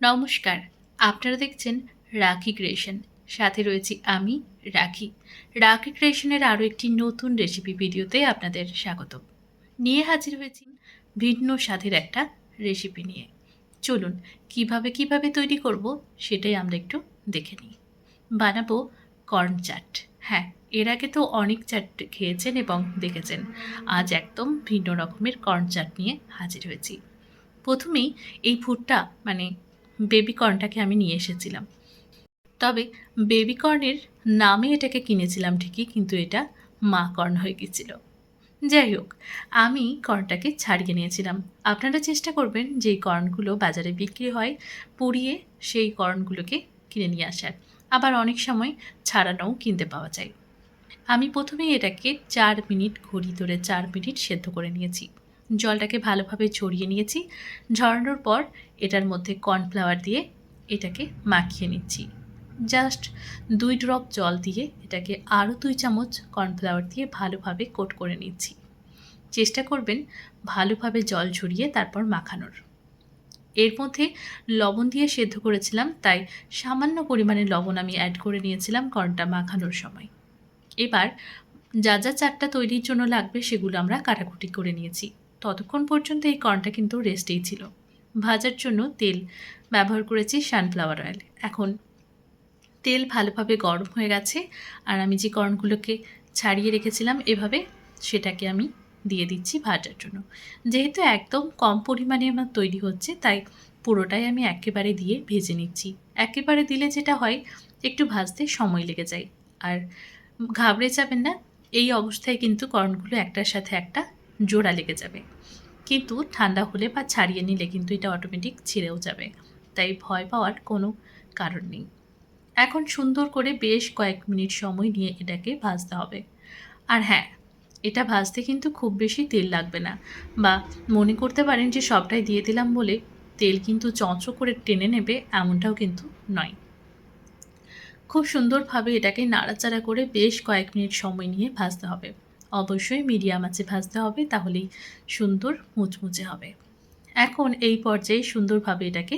নমস্কার, আপনারা দেখছেন রাখি ক্রিয়েশন। সাথে রয়েছি আমি, রাখি। রাখি ক্রিয়েশনের আরও একটি নতুন রেসিপি ভিডিওতে আপনাদের স্বাগত নিয়ে হাজির হয়েছি ভিন্ন স্বাদের একটা রেসিপি নিয়ে। চলুন, কীভাবে কীভাবে তৈরি করব সেটাই আমরা একটু দেখে নিই। বানাবো কর্ন চাট হ্যাঁ এর আগে তো অনেক চাট খেয়েছেন এবং দেখেছেন। আজ একদম ভিন্ন রকমের কর্ন চাট নিয়ে হাজির হয়েছি। প্রথমেই এই ফুডটা মানে বেবি কর্নটাকে আমি নিয়ে এসেছিলাম। তবে বেবি কর্নের নামে এটাকে কিনেছিলাম ঠিকই, কিন্তু এটা মা কর্ন হয়ে গেছিল। যাই হোক, আমি কর্নটাকে ছাড়িয়ে নিয়েছিলাম। আপনারা চেষ্টা করবেন যে কর্নগুলো বাজারে বিক্রি হয়, পুড়িয়ে সেই কর্নগুলোকে কিনে নিয়ে আসার। আবার অনেক সময় ছাড়ানোও কিনতে পাওয়া যায়। আমি প্রথমেই এটাকে চার মিনিট, ঘড়ি ধরে চার মিনিট সেদ্ধ করে নিয়েছি। জলটাকে ভালোভাবে ঝরিয়ে নিয়েছি। ঝরানোর পর এটার মধ্যে কর্নফ্লাওয়ার দিয়ে এটাকে মাখিয়ে নিচ্ছি। জাস্ট দুই ড্রপ জল দিয়ে এটাকে আরও দুই চামচ কর্নফ্লাওয়ার দিয়ে ভালোভাবে কোট করে নিচ্ছি। চেষ্টা করবেন ভালোভাবে জল ঝরিয়ে তারপর মাখানোর। এর মধ্যে লবণ দিয়ে সেদ্ধ করেছিলাম, তাই সামান্য পরিমাণে লবণ আমি অ্যাড করে নিয়েছিলাম কর্নটা মাখানোর সময়। এবার যা যা চারটা তৈরির জন্য লাগবে সেগুলো আমরা কাটাকুটি করে নিয়েছি। ততক্ষণ পর্যন্ত এই কর্নটা কিন্তু রেস্টেই ছিল। ভাজার জন্য তেল ব্যবহার করেছি সানফ্লাওয়ার অয়েল এখন তেল ভালোভাবে গরম হয়ে গেছে আর আমি যে কর্নগুলোকে ছাড়িয়ে রেখেছিলাম এভাবে সেটাকে আমি দিয়ে দিচ্ছি ভাজার জন্য। যেহেতু একদম কম পরিমাণে আমার তৈরি হচ্ছে, তাই পুরোটাই আমি একেবারে দিয়ে ভেজে নিচ্ছি। একেবারে দিলে যেটা হয়, একটু ভাজতে সময় লেগে যায়। আর ঘাবড়ে যাবেন না, এই অবস্থায় কিন্তু কর্নগুলো একটার সাথে একটা জোড়া লেগে যাবে। কিন্তু ঠান্ডা হলে বা ছাড়িয়ে নিলে কিন্তু এটা অটোমেটিক ছিঁড়েও যাবে। তাই ভয় পাওয়ার কোনো কারণ নেই। এখন সুন্দর করে বেশ কয়েক মিনিট সময় নিয়ে এটাকে ভাজতে হবে। আর হ্যাঁ এটা ভাজতে কিন্তু খুব বেশি তেল লাগবে না। বা মনে করতে পারেন যে সবটাই দিয়ে দিলাম বলে তেল কিন্তু চঁচো করে টেনে নেবে এমনটাও কিন্তু নয়। খুব সুন্দরভাবে এটাকে নাড়াচাড়া করে বেশ কয়েক মিনিট সময় নিয়ে ভাজতে হবে। অবশ্যই মিডিয়াম আঁচে ভাজতে হবে, তাহলেই সুন্দর মুচমুচে হবে। এখন এই পর্যায়ে সুন্দরভাবে এটাকে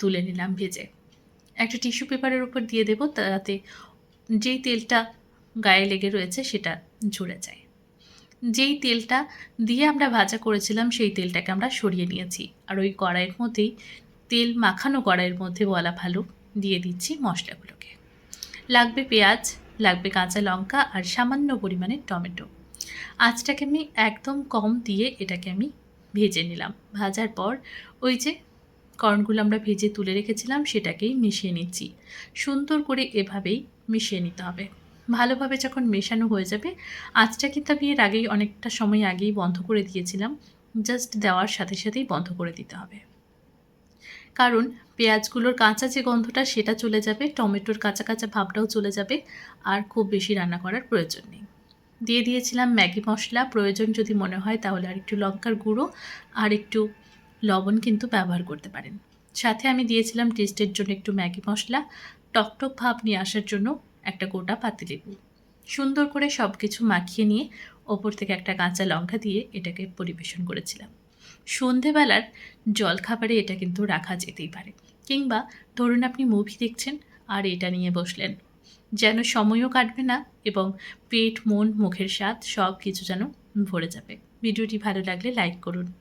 তুলে নিলাম ভেজে। একটা টিস্যু পেপারের উপর দিয়ে দেবো, তাতে যেই তেলটা গায়ে লেগে রয়েছে সেটা ঝরে যায়। যেই তেলটা দিয়ে আমরা ভাজা করেছিলাম, সেই তেলটাকে আমরা সরিয়ে নিয়েছি। আর ওই কড়াইয়ের মধ্যেই, তেল মাখানো কড়াইয়ের মধ্যে বলা ভালো দিয়ে দিচ্ছি মশলাগুলোকে। লাগবে পেঁয়াজ লাগবে কাঁচা লঙ্কা আর সামান্য পরিমাণে টমেটো। আঁচটাকে আমি একদম কম দিয়ে এটাকে আমি ভেজে নিলাম। ভাজার পর ওই যে কর্নগুলো আমরা ভেজে তুলে রেখেছিলাম, সেটাকেই মিশিয়ে নিচ্ছি। সুন্দর করে এভাবেই মিশিয়ে নিতে হবে। ভালোভাবে যখন মেশানো হয়ে যাবে, আঁচটা কিন্তু আমি এর আগেই অনেকটা সময় আগেই বন্ধ করে দিয়েছিলাম। জাস্ট দেওয়ার সাথে সাথেই বন্ধ করে দিতে হবে। কারণ পেঁয়াজগুলোর কাঁচা যে গন্ধটা, সেটা চলে যাবে, টমেটোর কাঁচা কাঁচা ভাবটাও চলে যাবে আর খুব বেশি রান্না করার প্রয়োজন নেই। দিয়ে দিয়েছিলাম ম্যাগি মশলা, প্রয়োজন যদি মনে হয় তাহলে আর একটু লঙ্কার গুঁড়ো আর একটু লবণ কিন্তু ব্যবহার করতে পারেন। সাথে আমি দিয়েছিলাম টেস্টের জন্য একটু ম্যাগি মশলা টকটক ভাব নিয়ে আসার জন্য একটা গোটা পাতিলেবু সুন্দর করে সব কিছু মাখিয়ে নিয়ে ওপর থেকে একটা কাঁচা লঙ্কা দিয়ে এটাকে পরিবেশন করেছিলাম। সন্ধেবেলার জলখাবারে এটা কিন্তু রাখা যেতেই পারে। কিংবা ধরুন আপনি মুভি দেখছেন, আর এটা নিয়ে বসলেন। যেন সময়ও কাটবে না এবং পেট, মন, মুখের স্বাদ সব কিছু যেন ভরে যাবে। ভিডিওটি ভালো লাগলে লাইক করুন।